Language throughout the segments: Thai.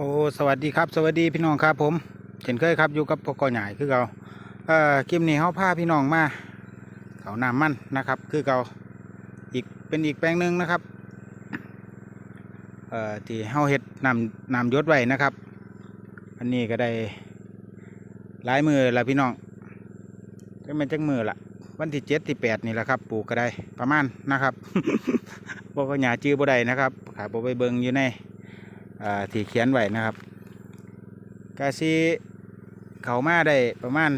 โอ้ สวัสดีครับ สวัสดีพี่น้องครับ ผมเช่นเคยครับอยู่กับปกใหญ่คือเก่าเอ่อคลิปนี้เขาพาพี่น้องมาเขาน้ำมันนะครับ คือเก่าอีกเป็นอีกแปลงหนึ่งนะครับเอ่อที่เฮาเฮ็ดนำนำยศไว้นะครับ อันนี้ก็ได้หลายมือละพี่น้องก็เป็นจักมือละวันที่เจ็ดที่แปดนี่แหละครับปลูกก็ได้ประมาณนะครับปกใหญ่จื้อบ่ได้นะครับขาบไปเบิงอยู่ใน ที่เขียนไว้นะครับกาซีเขามาได้ประมาณ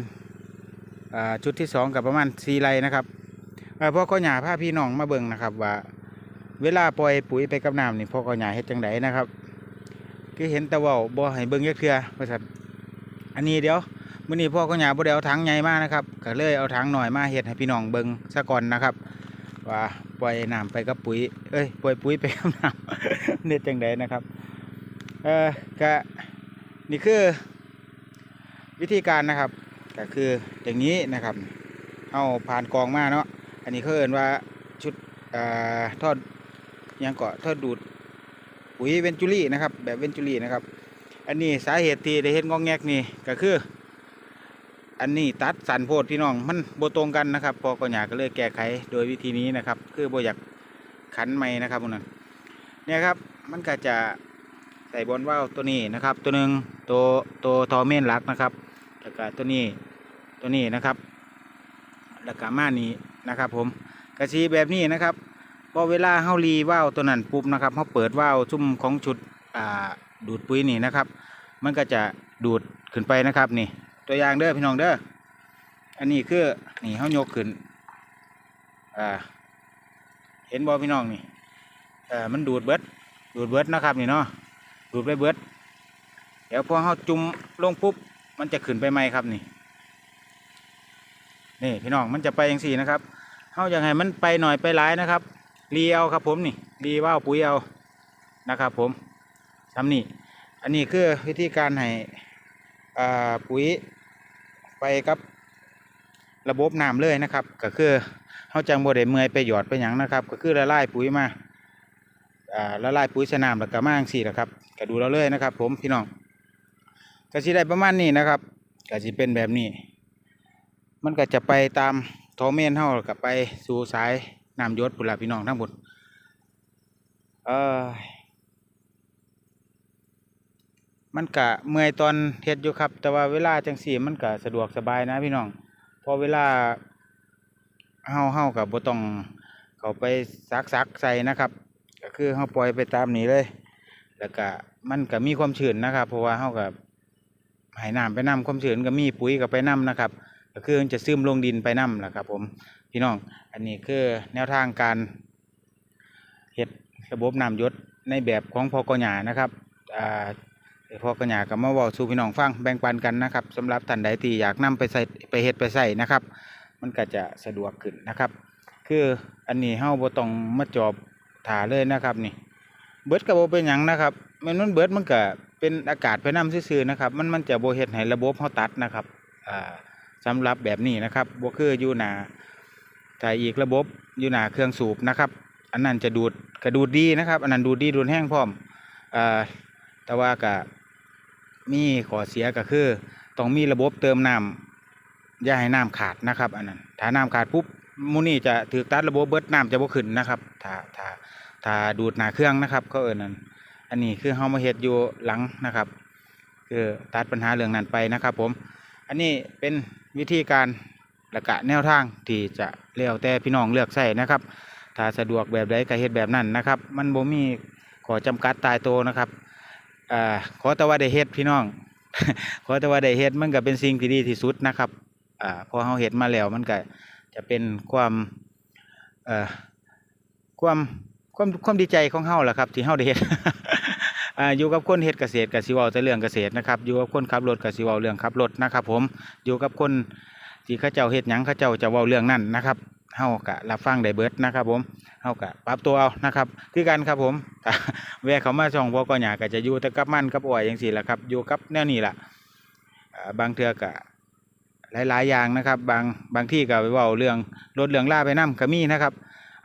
ชุดที่สองกับประมาณสี่ไรนะครับเอ่อพ่อก็หยาพาพี่น้องมาเบิ่งนะครับ ว่า เวลาปล่อยปุ๋ยไปกับน้ำนี่พ่อก็หยาเฮ็ดจังไดนะครับคือเห็นตะว่าบ่ให้เบิ่งยักเทือว่าซั่นอันนี้เดี๋ยวมื้อนี้พ่อก็หยาบ่ได้เอาถังใหญ่มากนะครับก็เลยเอาถังหน่อยมาเฮ็ดให้พี่น้องเบิ่งซะก่อนนะครับ ว่าปล่อยน้ำไปกับปุ๋ย เอ้ยปล่อยปุ๋ยไปกับน้ำเน็ดจังไดนะครับ เออก็นี่คือวิธีการนะครับก็คืออย่างนี้นะครับเอาผ่านกองมาเนาะอันนี้เขาเอ่นว่าชุดอทอดยังเกาะทอดดูดปุ๋ยเวนจูรี่นะครับแบบเวนจูรี่นะครับอันนี้สาเหตุที่ได้เห็นงองแงกนี่ก็คือ อันนี้ตัดสันโพดพี่น้องมันโบตรงกันนะครับ พอก็อยาก็เลยแก้ไขโดยวิธีนี้นะครับ คือโบอยากขันไม่นะครับพวกนั้นเนี่ยครับมันก็จะ ใส่บอลว่าวตัวนี้นะครับ ตัวหนึ่งตัวตัวทอเมนลักนะครับแล้วก็ตัวนี้ตัวนี้นะครับแล้วก็มานี้นะครับ ผมกระชีแบบนี้นะครับพอเวลาเฮารีว่าวตัวนั้นปุ๊บนะครับเฮาเปิดว่าวซุ่มของชุดอ่าดูดปุ๋ยนี่นะครับ มันก็จะดูดขึ้นไปนะครับนี่ ตัวอย่างเด้อพี่น้องเด้ออันนี้คือนี่เฮายกขึ้นอ่าเห็นบอพี่น้องนี่เอ่อมันดูดเบิดดูดเบิดนะครับนี่เนาะ ดูดไปเบิด เดี๋ยวพอเขาจุ่มลงปุ๊บ มันจะขึ้นไปไหมครับนี่ นี่พี่น้องมันจะไปอย่างสี่นะครับเขาอยากให้มันไปหน่อยไปหลายนะครับ รีเอาครับผมนี่ รีว่าวปุ๋ยเอานะครับผมทำนี่อันนี้คือวิธีการให้อ่าปุ๋ยไปกับระบบน้ำเลยนะครับ ก็คือเขาจังบ่ได้เมื่อยไปหยอดไปหยังนะครับ ก็คือละลายปุ๋ยมา ละลายปุ๋ยสนามแล้วก็มาจั่งสี่นะครับก็ดูเราเลยนะครับ ผมพี่น้องก็สิได้ประมาณนี้นะครับก็สิเป็นแบบนี้ มันก็จะไปตามทอเมนเท่ากับไปสู่สายน้ำยศปุนละพี่น้องทั้งหมดเออมันกะเมื่อยตอนเฮ็ดอยู่ครับ แต่ว่าเวลาจังสี่มันกะสะดวกสบายนะพี่น้องพอเวลาเฮาเฮากับบต้องเขาไปซักซักใส่นะครับ ก็คือเขาปล่อยไปตามนี้เลย แล้วก็มันก็มีความชื้นนะครับ เพราะว่าเขากับให้น้ำไปน้ำความชื้นก็มีปุ๋ยก็ไปน้ำนะครับ ก็คือจะซึมลงดินไปน้ำนะครับ ผมพี่น้องอันนี้คือแนวทางการเฮ็ดระบบน้ำยศในแบบของพอกหยานะครับอ่าพอกระหยากับมาว่าสู่พี่น้องฟังแบ่งปันกันนะครับสำหรับท่านใดที่อยากนำไปใส่ไปเฮ็ดไปใส่นะครับ มันก็จะสะดวกขึ้นนะครับ คืออันนี้เฮาบ่ต้องมาจอบ ถาเลยนะครับนี่ เบิดกับโบเป็นหยังนะครับมันมันเบิดมันก็เป็นอากาศไปน้ำซื่อๆนะครับ มันมันจะโบเฮ็ดให้ระบบเขาตัดนะครับอ่าสำหรับแบบนี้นะครับโบคืออยู่หนาถ้าอีกระบบอยู่หนาเครื่องสูบนะครับ อันนั้นจะดูดกระดูดดีนะครับ อันนั้นดูดดีดูดแห้งพร้อมอ่าแต่ว่าก็มีขอเสียก็คือต้องมีระบบเติมน้ำอย่าให้น้ำขาดนะครับ อันนั้นถ้าน้ำขาดปุ๊บ มูนี่จะถือตัดระบบเบิดน้ำจะบ่ขึ้นนะครับถ้าถ้าถ้าดูดหนาเครื่องนะครับเขาเอิญนั่นอันนี้คือเฮามาเฮ็ดอยู่หลังนะครับ คือตัดปัญหาเรื่องนั้นไปนะครับ ผม อันนี้เป็นวิธีการและกะแนวทางที่จะเลี้ยวแต่พี่น้องเลือกใส่นะครับ ถ้าสะดวกแบบใดก็เฮ็ดแบบนั้นนะครับ มันบ่มีขอจำกัดตายโตนะครับอ่าขอแต่ว่าได้เฮ็ดพี่น้อง ขอแต่ว่าได้เฮ็ดมันก็เป็นสิ่งที่ดีที่สุดนะครับอ่าพอเฮาเฮ็ดมาแล้วมันก็ จะเป็นความเอ่อความความความดีใจของเฮาแหละครับ ที่เฮาได้เฮ็ดอยู่กับคนเฮ็ดเกษตรก็สิเว้าแต่เรื่องเกษตรนะครับ อยู่กับคนขับรถก็สิเว้าเรื่องขับรถนะครับ ผมอยู่กับคนที่เขาเจ้าเฮ็ดหยังเขาเจ้าจะเว้าเรื่องนั้นนะครับเฮาก็รับฟังได้เบิดนะครับ ผมเฮาก็ปรับตัวเอานะครับ คือกันครับผมแวะเขามาช่องบ่ก็หยากจะอยู่แต่กับมันกับอ้อยจังซี่แหละครับ อยู่กับแนวนี้ล่ะบางเทือก็ หลายๆอย่างนะครับ บางบางที่ก็ไปเว่าเรื่องรถเรื่องล่าไปนํก็มีนะครับ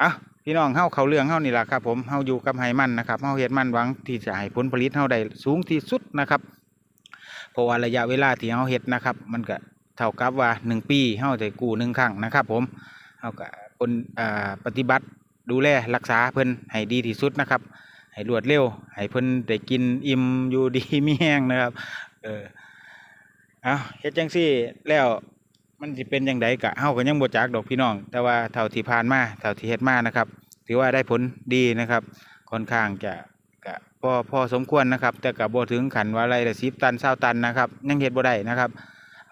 เอาพี่น้องเฮาเขาเรื่องเฮานี่ละครับ ผมเฮาอยู่กับไห้มันนะครับเฮาเฮ็ดมันหวังที่จะให้ผลผลิตเฮาได้สูงที่สุดนะครับเพราะว่าระยะเวลาที่เฮาเฮ็ดนะครับ มันก็เท่ากับว่าหนึ่งปีเฮาได้กู้หนึ่งครั้งนะครับ ผมเฮาก็คนอ่าปฏิบัติดูแลรักษาเพิ่นให้ดีที่สุดนะครับให้รวดเร็วให้เพิ่นได้กินอิ่มอยู่ดีมีแห้งนะครับเออ อาเฮ็ดจังซี่แล้วมันสิเป็นจังไดกะเฮาก็ยังบ่จักดอกพี่น้อง แต่ว่าเท่าที่ผ่านมาเท่าที่เฮ็ดมานะครับ ถือว่าได้ผลดีนะครับ ค่อนข้างจะกะพอพอสมควรนะครับ แต่ก็บ่ถึงขันว่าอะไรละ10ตัน20ตันนะครับ ยังเฮ็ดบ่ได้นะครับ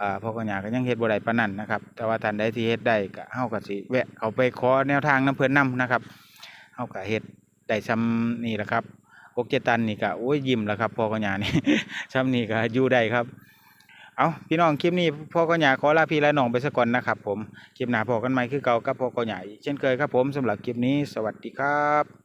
อ่าพอก็หยาก็ยังเฮ็ดบ่ได้ปานนั้นนะครับ แต่ว่าท่านใดที่เฮ็ดได้ก็เฮาก็สิแวะเข้าไปขอแนวทางนํเพิ่นนํนะครับเฮาก็เฮ็ดได้ซ้ำนี่แหละครับ6 7ตันนี่ก็โอ้ยยิ้มแล้วครับพอก็หยานี่ซ้ำนี่ก็อยู่ได้ครับ เอาพี่น้องคลิปนี้พ่อก็อยากขอลาพี่และน้องไปสักก่อนนะครับผมคลิปหน้าพอกันใหม่คือเก่ากับพ่อก็ใหญ่เช่นเคยครับผมสำหรับคลิปนี้ สวัสดีครับ